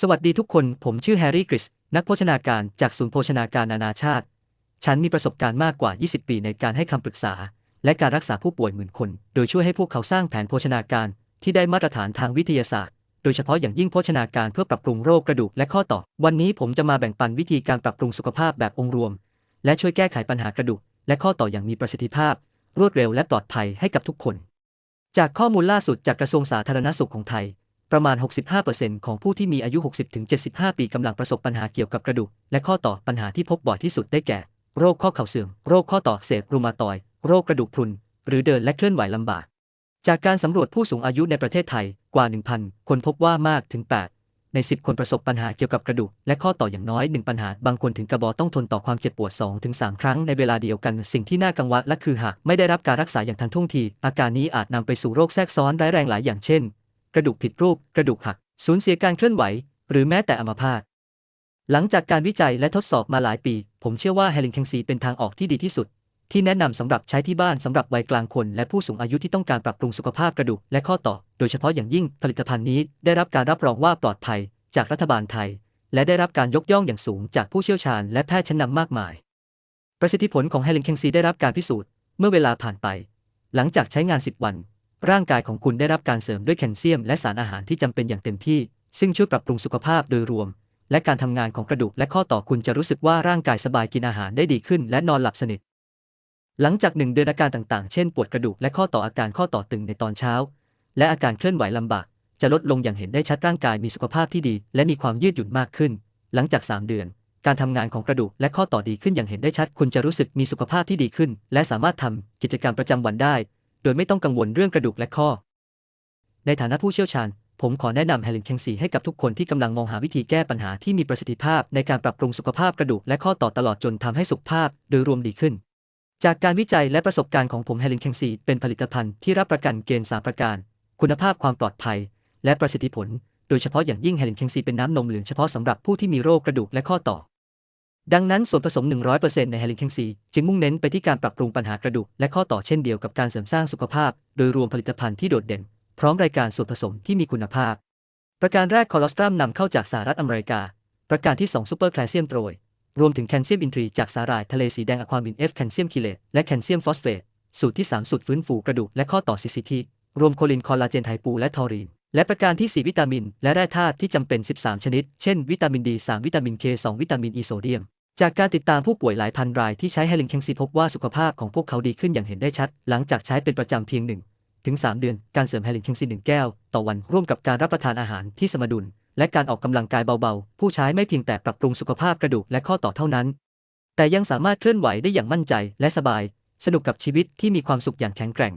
สวัสดีทุกคน ผมชื่อแฮร์รี่กริส นักโภชนาการจากศูนย์โภชนาการนานาชาติ ฉันมีประสบการณ์มากกว่า 20 ปีในการให้คำปรึกษา และการรักษาผู้ป่วยหมื่นคน โดยช่วยให้พวกเขาสร้างแผนโภชนาการที่ได้มาตรฐานทางวิทยาศาสตร์ โดยเฉพาะอย่างยิ่งโภชนาการเพื่อปรับปรุงโรคกระดูกและข้อต่อ วันนี้ผมจะมาแบ่งปันวิธีการปรับปรุงสุขภาพแบบองค์รวม และช่วยแก้ไขปัญหากระดูก และข้อต่ออย่างมีประสิทธิภาพ รวดเร็วและปลอดภัยให้กับทุกคน จากข้อมูลล่าสุดจากกระทรวงสาธารณสุขของไทย ประมาณ 65%ของผู้ที่มีอายุ 60-75 ปีกำลังประสบปัญหาเกี่ยวกับกระดูก และข้อต่อปัญหาที่พบบ่อยที่สุดได้แก่ โรคข้อเข่าเสื่อม โรคข้อต่อเสบรูมาตอย โรคกระดูกพรุน หรือเดินและเคลื่อนไหวลำบาก จากการสำรวจผู้สูงอายุในประเทศไทยกว่า 1,000 คนพบว่ามากถึง 8 ใน 10 คนประสบปัญหาเกี่ยวกับกระดูก และข้อต่ออย่างน้อย 1 ปัญหา บางคนถึงกระบอต้องทนต่อความเจ็บปวด 2-3 ครั้งในเวลาเดียวกัน สิ่งที่น่ากังวลและคือหากไม่ได้รับการรักษาอย่างทันท่วงที อาการนี้อาจนำไปสู่โรคแทรกซ้อนร้ายแรงหลายอย่างเช่น กระดูกผิดรูป กระดูกหัก สูญเสียการเคลื่อนไหว หรือแม้แต่อัมพาต หลังจากการวิจัยและทดสอบมาหลายปี ผมเชื่อว่าเฮลิงแคงซีเป็นทางออกที่ดีที่สุด ที่แนะนำสำหรับใช้ที่บ้านสำหรับวัยกลางคน และผู้สูงอายุที่ต้องการปรับปรุงสุขภาพกระดูกและข้อต่อ โดยเฉพาะอย่างยิ่งผลิตภัณฑ์นี้ได้รับการรับรองว่าปลอดภัย จากรัฐบาลไทย และได้รับการยกย่องอย่างสูงจากผู้เชี่ยวชาญ และแพทย์ชั้นนำมากมาย ประสิทธิผลของเฮลิงแคงซีได้รับการพิสูจน์เมื่อเวลาผ่านไป หลังจากใช้งาน 10 วัน ร่างกายของคุณได้รับการเสริมด้วยแคลเซียม และสารอาหารที่จำเป็นอย่างเต็มที่ ซึ่งช่วยปรับปรุงสุขภาพโดยรวม และการทำงานของกระดูกและข้อต่อคุณจะรู้สึกว่าร่างกายสบายกินอาหารได้ดีขึ้น และนอนหลับสนิท หลังจากหนึ่งเดือนอาการต่างๆ เช่น ปวดกระดูกและข้อต่ออาการข้อต่อตึงในตอนเช้า และอาการเคลื่อนไหวลำบาก จะลดลงอย่างเห็นได้ชัดร่างกายมีสุขภาพที่ดี และมีความยืดหยุ่นมากขึ้น หลังจาก 3 เดือน การทำงานของกระดูกและข้อต่อดีขึ้นอย่างเห็นได้ชัด คุณจะรู้สึกมีสุขภาพที่ดีขึ้น และสามารถทำกิจกรรมประจำวันได้ โดยไม่ต้องกังวลเรื่องกระดูกและข้อ ในฐานะผู้เชี่ยวชาญ ผมขอแนะนำเฮลินแคงซีให้กับทุกคนที่กำลังมองหาวิธีแก้ปัญหาที่มีประสิทธิภาพในการปรับปรุงสุขภาพกระดูกและข้อต่อตลอดจนทำให้สุขภาพโดยรวมดีขึ้น จากการวิจัยและประสบการณ์ของผมเฮลินแคงซีเป็นผลิตภัณฑ์ที่รับประกันเกณฑ์สามประการ คุณภาพความปลอดภัย และประสิทธิผล โดยเฉพาะอย่างยิ่งเฮลินแคงซีเป็นน้ำนมเหลืองเฉพาะสำหรับผู้ที่มีโรคกระดูกและข้อต่อ ดังนั้นส่วนผสม 100%ในเฮลินแคงซีจึงมุ่งเน้นไปที่การปรับปรุงปัญหากระดูก และข้อต่อเช่นเดียวกับการเสริมสร้างสุขภาพ โดยรวมผลิตภัณฑ์ที่โดดเด่น พร้อมรายการส่วนผสมที่มีคุณภาพ ประการแรกคอเลสตรอลนำเข้าจากสหรัฐอเมริกา ประการที่ 2ซูเปอร์แคลเซียมโตรย รวมถึงแคลเซียมอินทรีจากสาหร่ายทะเลสีแดงอะความินเอฟแคลเซียมคิเลตและแคลเซียมฟอสเฟตสูตรที่ 3 สูตรฟื้นฟูกระดูกและข้อต่อ CCT รวมโคลินคอลลาเจนไทปูและทอรีนและประการที่ 4 วิตามิน และแร่ธาตุที่จำเป็น 13 ชนิด เช่น วิตามินดี3วิตามิน K2 วิตามินอีโซเดียม จากการติดตามผู้ป่วยหลายพันรายที่ใช้เฮลินแคงซีพบว่าสุขภาพของพวกเขาดีขึ้นอย่างเห็นได้ชัด หลังจากใช้เป็นประจำเพียง1ถึง 3 เดือน การเสริมเฮลินแคงซี1แก้ว ต่อวันร่วมกับการรับประทานอาหารที่สมดุล และการออกกำลังกายเบาๆ ผู้ใช้ไม่เพียงแต่ปรับปรุงสุขภาพกระดูกและข้อต่อเท่านั้น แต่ยังสามารถเคลื่อนไหวได้อย่างมั่นใจและสบาย สนุกกับชีวิตที่มีความสุขอย่างแข็งแกร่ง